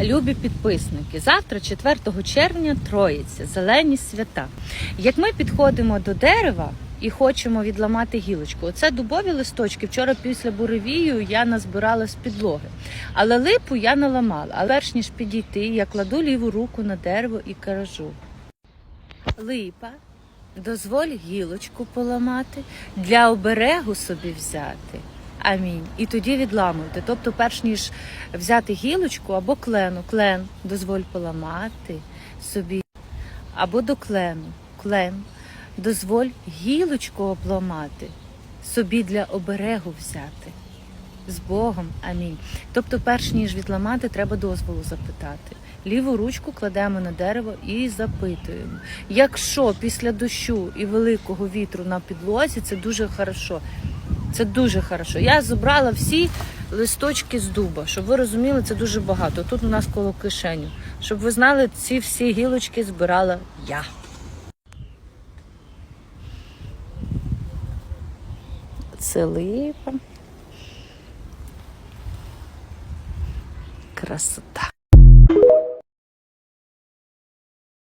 Любі підписники, завтра, 4 червня, Троїця, зелені свята. Як ми підходимо до дерева і хочемо відламати гілочку, оце дубові листочки. Вчора після буревію я назбирала з підлоги, але липу я не ламала. Але перш ніж підійти, я кладу ліву руку на дерево і кажу: Липа, дозволь гілочку поламати, для оберегу собі взяти. Амінь. І тоді відламуйте. Тобто, перш ніж взяти гілочку або клену, клен дозволь поламати собі, або до клену, клен, дозволь гілочку обламати, собі для оберегу взяти. З Богом, амінь. Тобто, перш ніж відламати, треба дозволу запитати. Ліву ручку кладемо на дерево і запитуємо. Якщо після дощу і великого вітру на підлозі, це дуже хорошо. Це дуже хорошо. Я зібрала всі листочки з дуба, щоб ви розуміли, це дуже багато. Тут у нас коло кишеню. Щоб ви знали, ці всі гілочки збирала я. Це липа. Красота.